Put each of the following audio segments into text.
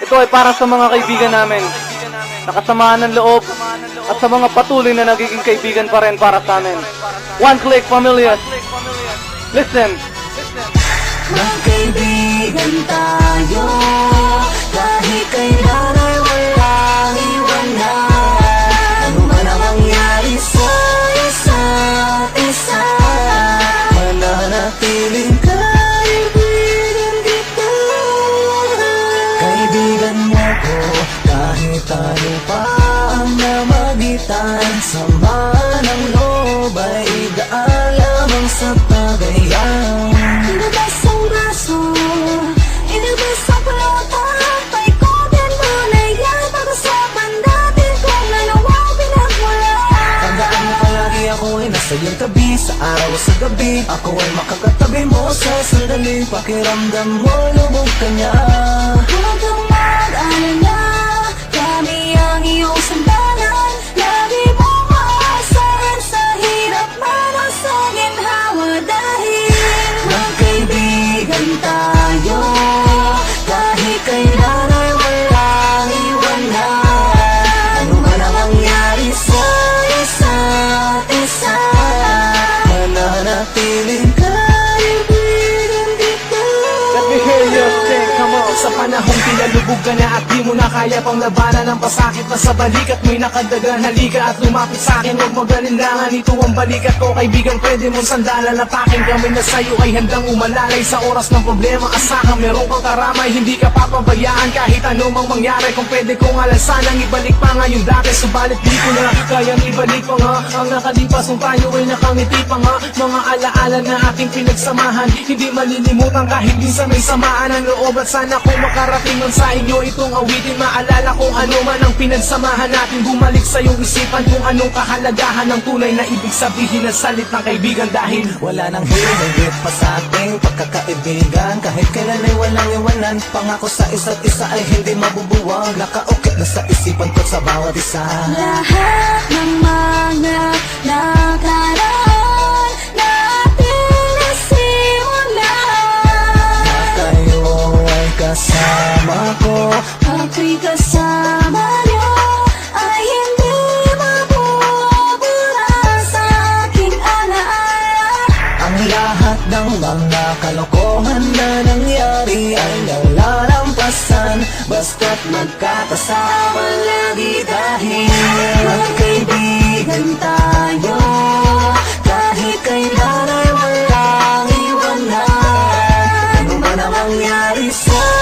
Ito ay para sa mga kaibigan namin. Nakasamaan ng loob at sa mga patuloy na nagiging kaibigan pa rin para sa amin. One click familias. Listen. Magkaibigan tayo Kahit kailan ay namagitan Sama ng loob ay gaan lamang sa tagayan Inabas ang braso Inabas ang pelota Paikotin mo na yan Pag-usapan natin kung ano ang pinagmula. Tandaan mo palagi ako ay nasa iyong tabi Sa araw sa gabi Ako ay makakatabi mo sa sandali Pakiramdam mo lubog ka niya You sing. Come on. Sa panahong pinalubog ka na at di mo na kaya pang labanan Ang pasakit na sa balikat mo'y nakadagan Halika at lumapit sa akin, huwag magalinlangan Ito ang balikat ko, kaibigan, pwede mong sandalan At aking kami na sa'yo ay handang umalalay Sa oras ng problema, asahan meron kang karamay Hindi ka papabayaan. Kahit ano mang mangyari Kung pwede kong alasanang ibalik pa nga yung dati. Subalit di ko na kayang ibalik pa nga. Ang nakalipas kung tayo ay nakangiti pa nga. Mga alaala na ating pinagsamahan Hindi malilimutan kahit minsan may samaan ang loob At sana kung makarating nun sa inyo itong awitin Maalala kung ano man ang pinagsamahan natin. Bumalik sa iyong isipan kung anong kahalagahan Ng tunay na ibig sabihin ng salit ng kaibigan Dahil Wala nang hihigit pa sa ating pagkakaibigan. Kahit kailan ay walang iwanan Pangako sa isa't isa ay hindi mabubuwag Nakaukit na sa isipan ko sa bawat isa. Lahat ng mga nakaraan ng mga kalokohan na nangyari Ay nalalampasan. Basta't magkakasama lagi dahil Magkaibigan tayo. Kahit kailan ay walang iwanan. Ano man ang mangyari sa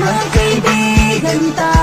Magkaibigan tayo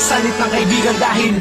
salit ng kaibigan Dahil